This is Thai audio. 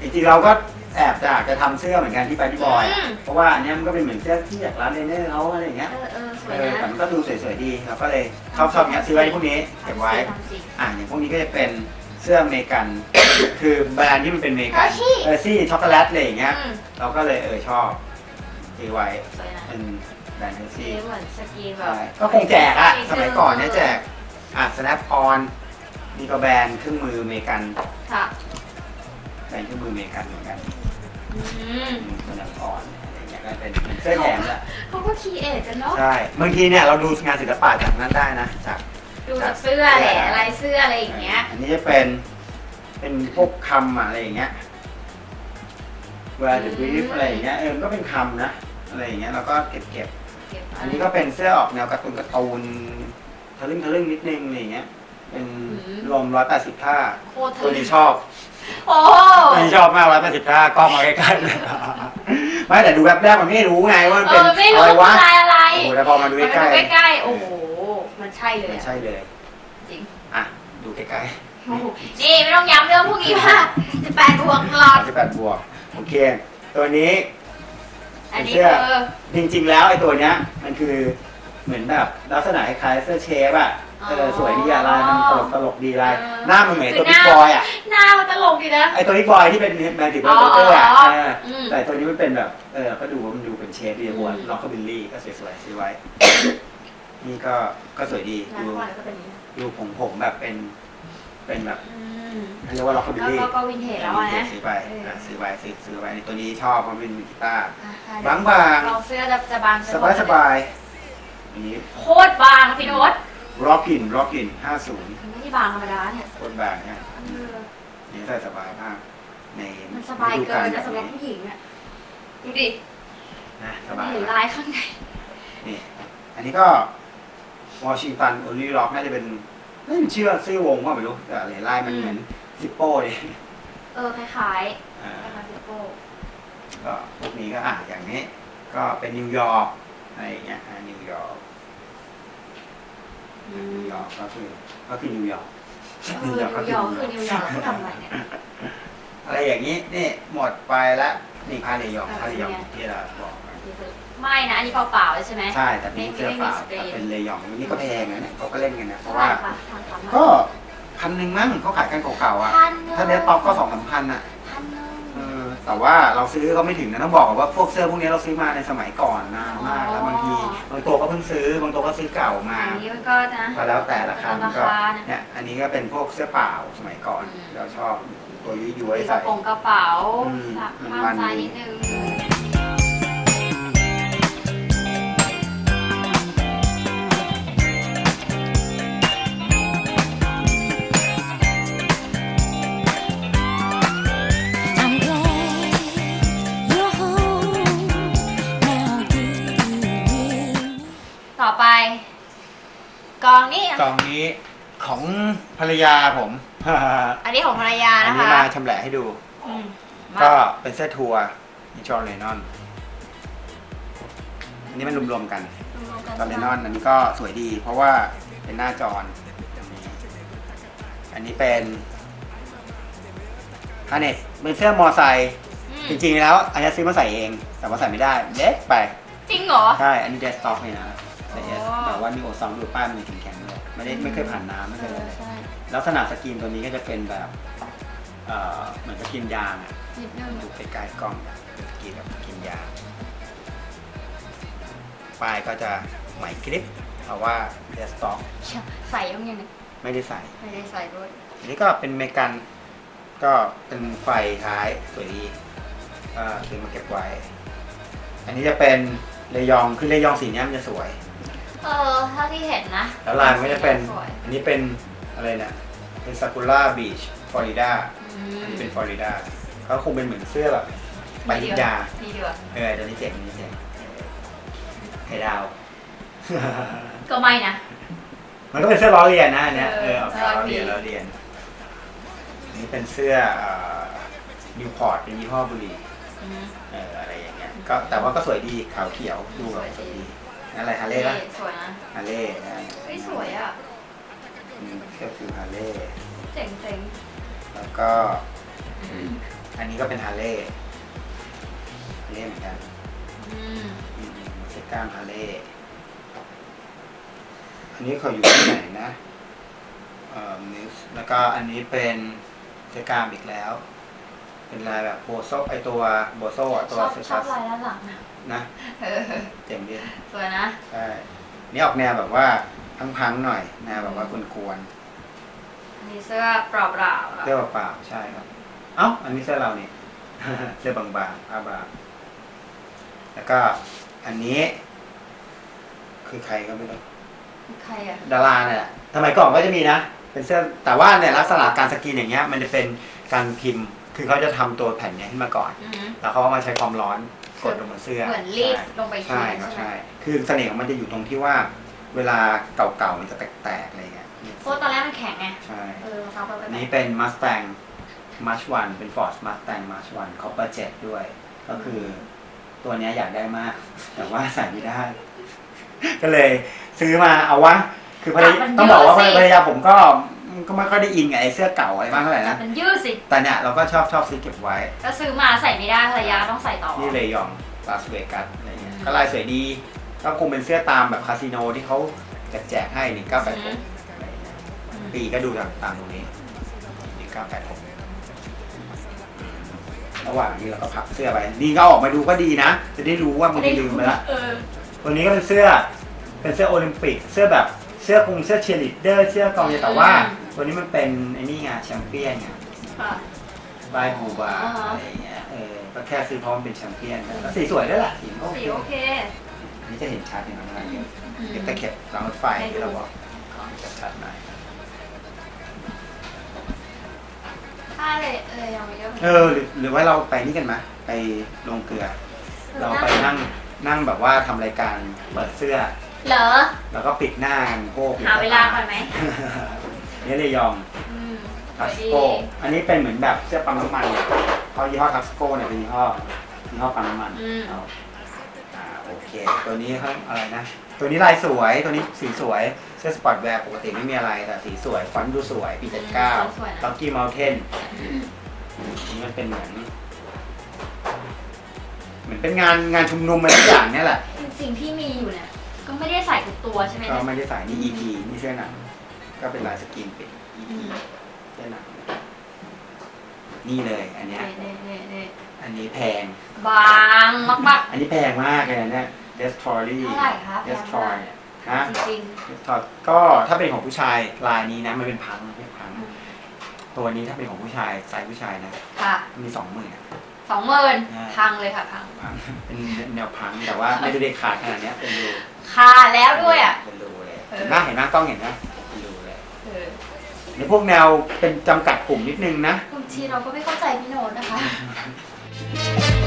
จริงๆเราก็แอบจะจะทำเสื้อเหมือนกันที่ไปที่บอยอือะมเพราะว่าอันเนี้ยมันก็เป็นเหมือนเสื้อที่จากร้านไดเนอร์เขาอะไรอย่างเงี้ยเออเออสวเอยอนะแต่มันก็ดูสวยๆดีเราก็เลยชอบชอบอย่างเงี้ยซื้อไว้พวกนี้เก็บไว้ ทำสิ อ่าอย่างพวกนี้ก็จะเป็นเสื้ออเมริกัน คือแบรนด์ที่มันเป็นอเมริกัน เออชี่ เออซี่ช็อกโกแลตอะไรอย่างเงี้ย อืมเราก็เลยเออชอบซื้อไว้สวยนะเป็นแบรนด์เออสีซี่เหมือนสกรีนแบบ ใช่ก็คงแจกอะสมัยก่อนเนี่ยแจก อะ snap on นี่ก็แบรนด์เครื่องมืออเมริกัน ค่ะ แบรนด์เครื่องมืออเมริกันเหมือนกันอืมสแนปออนอะไรอย่างเงี้ยก็เป็นเป็นเสื้อแถมแหละเขาก็คีเอทกันเนาะ ใช่บางทีเนี่ยเราดูงานศิลปะจากนั้นได้นะจาก ดูจากเสื้อแหละลายเสื้ออะไรอย่างเงี้ย อันนี้จะเป็นเป็นพวกคำอะอะไรอย่างเงี้ย where the brief อะไรอย่างเงี้ยเออมันก็เป็นคำนะอะไรอย่างเงี้ยเราก็เก็บเก็บเก็บอันนี้ก็เป็นเสื้อออกแนวการ์ตูนการ์ตูนทะลึ่งทะลึ่งนิดนึงอะไรอย่างเงี้ย เป็นรวมร้อยแปดสิบท่าโคตรตัวนี้ชอบ โอ้ตัวนี้ชอบมากร้อยแปดสิบท่ากล้องมาใกล้ๆเลยไม่แต่ดูแวบแรกมันไม่รู้ไงว่ามันเอเป็นอไม่อะรู้ไรวะลายอะไรโอ้โหแต่พอมาดูมันใกล้ดูๆใกล้ๆโอ้โหมันใช่เลยไม่อะใช่เลยจริงอะดูใกล้โอ้โหนี่ไม่ต้องย้ำเรื่องพวกนี้มากจะแปดบวกหลอดๆสิบแปดบวกโอเค ตัวนี้ อันนี้เสื้อคือจริงๆ แล้วไอ้ตัวเนี้ยมันคือเหมือนแบบลักษณะคล้ายๆเสื้อเชฟอะ เออสวยดีอะลายมันตลกตลกๆดีลายหน้ามันเหมือนตัวบิ๊กบอยอะหน้ามันตลกดีนะไอ้ตัวบิ๊กบอยที่เป็นแมนติเบอร์อ๋อเตอร์อะอ๋อเอออมแต่ตัวนี้มันเป็นแบบเออก็ดูว่ามันดูเป็นเชฟดีหัวอืมล็อกก็บิลลี่ก็สวยๆซื้อไว้ นี่ก็ก็สวยดีหน้าดูก่อนก็เป็นอย่างนี้ดูผมผมแบบเป็น เป็นแบบอืมเรียกว่าล็อกก็บิลก็ลี่ก็ก็วินเทจแล้วอะนะซื้อไปเอออะซื้อไว้ซื้อซื้อไว้ในตัวนี้ชอบเพราะเป็นกีตาร์อะบางบางลองเสื้อจะจะบางสบายสบายอันนี้โคตรบางพี่โน้ต ร็อกกินร็อกกินห้าศูนย์มันไม่ได้บางธรรมดาเนี่ยคนบางเนี่ยเออนี่ใส่สบายมากในมันสบายเกินฤนะดูสำหรับกาลผู้หญิงอะดูดินะสไม่บายเห็นลายข้างในนี่ อันนี้ก็วอชิงตันโอลิร็อกน่าจะเป็นไม่เชื่อซื้อวงว่าไม่รู้แต่อะไรลายมันเหมือนซิปโป้เลยเออคล้ายอ่าๆคล้ายๆซิปโป้ก็พวกนี้ก็อะอย่างนี้ ก็เป็นนิวยอร์กอะไรอย่างเงี้ยอะนิวยอร์ก อืนิมวยอร์กก็คือก็คือนิวยอร์กเออนิวยอร์กคือนิวยอร์กเขาทำอะไรเนี่ยอะไรอย่างนี้นี่หมดไปแล้วนี่พาเลยองพาเลยองที่เราบอกกันไม่นะอันนี้เปล่าๆใช่ไหมใช่แต่เป็นเสื้อเปล่าไม่มีสกรีนแต่เป็นเลยองนี่ก็แพงนะเนี่ยเขาก็เล่นกันนะเพเท่าราะไหร่ว่าคะทางทำก็พันหนึ่งมั้งเขาขายกันเก่าๆอะพันหนึ่งถ้าเดสต็อกก็สองสามพันอะพันหนึ่งเออ แต่ว่าเราซื้อเขาไม่ถึงนะต้องบอกก่อนว่าพวกเสื้อพวกนี้เราซื้อมาในสมัยก่อนนานมากแล้วบางทีบางตัวก็เพิ่งซื้อบางตัวก็ซื้อเก่ามาอันนี้มันก็นะก็แล้วแต่ราคามันก็ราคานะเนี่ยอันนี้ก็เป็นพวกเสื้อเปล่าสมัยก่อนอืมเราชอบตัวยุ้ยๆมีกระใส่โปรงกระเป๋าอืมสักมันข้างมันซ้ายดีนิดนึง ไป กองนี่กล่องนี้ของภรรยาผมอันนี้ของภรรยาอันนะนี้คะมาชำแหละให้ดู อืมมาก็เป็นเสื้อทัวร์นี่จอร์นเลนอน อันนี้มันรวมๆกันรวมๆกัจอร์นเลนอนอันนี้ก็สวยดี เพราะว่าเป็นหน้าจอนอันนี้เป็นฮาเนสเป็นเสื้อมอไซค์อืมจริงๆแล้วอันนี้ซื้อมาใส่เอง แต่ว่าใส่ไม่ได้เล็กไป จริงเหรอ ใช่ อันนี้เดสต็อกเลยนะ ใส่เอสอ๋อ แต่ว่ามีโอซองดูป้ายมันมีแข็งๆเลยไม่ได้ไม่เคยผ่านน้ำไม่เคเอยออะไรใช่ลักษณะสกรีนตัวนี้ก็จะเป็นแบบเอ่อเหมือนสกรีนยางอะนิดนึงดูใกล้ๆกล้องเป็นสกรีนแบบสกรีนยางป้ายก็จะใหม่คลิปเพราะว่าเดสต็อกเชี่ยใส่ยังไงเนี่ยไม่ได้ใส่ ไม่ได้ใส่ด้วยอันนี้ก็เป็นเมกันก็เป็นไฟท้ายสวยดีก็ซื้อมาเก็บไว้ อันนี้จะเป็นเลยองคือเลยองสีเนี้ยมันจะสวย เออเท่าที่เห็นนะแล้วลายมันก็จะเป็น สวยอันนี้เป็นอะไรเนี่ยเป็นซากุระบีชฟลอริดาอือันมนี้เป็นฟลอริดาเขาคงเป็นเหมือนเสื้อแบบปริญญานี่ดีกว่าเออตัวนี้เจ๋งตัวนี้เจ๋งไข่ดาว ก็ไม่นะ มันก็เป็นเสื้อล้อเลียนนะอันเนี้ยเอเอออเอาล้อเลียนล้ล้ออเลีเลียยน นอันนี้เป็นเสื้อนิวพอร์ตเป็นยี่ห้อบุหรี่อืม เอออะไรอย่างเงี้ยก็แต่ว่าก็สวยดีขาวเขียวดูแบบสวยดีนั่น อะไรฮาเล่ปะสวยนะฮาเล่นะเฮ้ยสวยอะอืมเสื้อฟิวฮาเล่เจ๋งเจ๋งแล้วแล้วก็ อันนี้ก็เป็นฮาร์เลย์ฮาร์เลย์เหมือนกันอืมอืมเซก้ามฮาร์เลย์อันนี้เขาอยู่ที่ไหนนะเอ่อมิสแล้วก็อันนี้เป็นเซก้ามอีกแล้ว เป็นลายแบบโบโซไอตัวโบโซอะตัชวอบเซชอกับสลายด้านหลังนะ นะเออเจ๋งดีสวยนะใช่นี่ออกแนวแบบว่าพังๆหน่อยแนวแบบว่ากวนอันนี้เสื้อเปล่าๆๆอะเสื้อเปล่าๆใช่ครับ เอ้าอันนี้เสื้อเรานี่เสื้อบางๆผ้าบางแล้วก็อันนี้ คือใครก็ไม่รู้ ใครอะดาราเนี่ยแหละสมัยก่อนก็จะมีนะ เป็นเสื้อ แต่ว่าเนี่ยลักษณะการสกรีนอย่างเงี้ย มันจะเป็นการพิมพ์ คือเขาจะทำตัวแผ่นเนี้ยขึ้นมาก่อน อือหือแล้วเขาก็มาใช้ความร้อน กดลงบนเสื้อเหมือนรีดลงไปใช่ทีครับใช่ไหมใช่ คือเสน่ห์ของมันจะอยู่ตรงที่ว่า เวลาเก่าๆมันจะแตกๆอะไรเงี้ยเพราะตอนแรกมันแข็งไงใช่เออซับไปอันแบนี้บเป็น Mustang March 1เป็น Ford Mustang March 1 Copper Jet ด้วย ก็คือตัวเนี้ยอยากได้มาก แต่ว่าใส่ไม่ได้ ก็เลยซื้อมาเอาวะ คือภรรยาต้องบอกว่าภรรยาผมก็ ก็ไม่ค่อยได้อินกับไอ้เสื้อเก่าอะไรบ้างเท่าไหร่จับนะ มันยืดสิ แต่เนี่ยเราก็ชอบชอบซื้อเก็บไว้ ก็ซื้อมาใส่ไม่ได้ภรรยาต้องใส่ต่อที่เลยองลาสเวกัสอะไรเงี้ย ก็ลายสวยดี ก็คงเป็นเสื้อตามแบบคาสิโนที่เขาแจกแจกให้1986อะไรเงี้ยปีก็ดูตามตามตรงนี้นี่เก้าแปดหกระหว่างนี้เราก็พับเสื้อไป นี่ก็ออกมาดูก็ดีนะ จะได้รู้ว่ามันลืมไปละเออตัวนี้ก็เป็นเสื้อ เป็นเสื้อโอลิมปิก เสื้อแบบ เสื้อคงเสื้อเชียร์ลีดเดอร์เสื้อกองเชียร์แต่ว่า ตัวนี้มันเป็นไอ้นี่ไงแชมเปี้ยนไงค่ะ บายบูบาอ่าฮะ อะไรอย่างเงี้ยเออก็แค่ซื้อเพราะมันเป็นแชมเปี้ยนแล้วสีสวยด้วยล่ะสีก็โอสีเคโอเค อันนี้จะเห็นชัดอย่างนั้นเดียวอืมเดี๋ยวตะเข็บรางรถไฟที่เราบอกจะชัดหน่อยถ้าเลยเลยยังไม่เยอะเออหรือหรือว่าเราไปนี่กันไหมไปลงเกลือ เราไปนั่งนั่งแบบว่าทำรายการเปิดเสื้อ เหรอ แล้วก็ปิดหน้ากันโพกหาเวลาก่อนไหมนี่เลยยองอืมสทัวยสดีโกอันนี้เป็นเหมือนแบบเสื้อปั๊มน้ำมันเขายี่ห้อทัสโกเนี่ยเป็นยี่ห้อยี่ห้อปั๊มน้ำมันอืมเอาอ่าโอเค ตัวนี้เขาอะไรนะ ตัวนี้ลายสวยตัวนี้สีสวย เสื้อสปอร์ตแวร์ปกติไม่มีอะไรแต่สีสวยฟอนต์ดูสวยปีเจ็ดเก้าสวยนะ ล็อกกี้มัลเทน นี่มันเป็นเหมือนเหมือนเป็นงานงานชุมนุมอะไรทุกอย่างเนี่ยแหละ จริงๆที่มีอยู่เนี่ยก็ ไม่ได้ใส่ทุกตัวใช่ไหมก็เนี่ยไม่ได้ใส่นี่ EP นี่เสื้อหนังก็เป็นลายสกรีนปิด EP อืมเสื้อหนังนี่เลยอันเนี้ยเน่เน่เน่อันนี้แพง บางมากอันนี้แพงมากเลยนะเนี่ย Destroy เท่าไหร่คะแพง Destroy มากฮะๆจริง Destroy ก็ถ้าเป็นของผู้ชายลายนี้นะมันเป็นพังไม่พังๆอืมตัวนี้ถ้าเป็นของผู้ชายไซส์ผู้ชายนะค่ะมีสองหมื่น สองหมื่นอ่า พังเลยค่ะพังพัง เป็นแนวพังแต่ว่าไม่ได้ขาดขนาดเนี้ยเป็นรูขาดแล้วด้วยอะ เป็นรูเลยเออ เห็นหน้าเห็นหน้ากล้องเห็นนะเป็นรูเลยเออในพวกแนวเป็นจำกัดกลุ่มนิดนึงนะ บางทีเราก็ไม่เข้าใจพี่โน้ตนะคะอื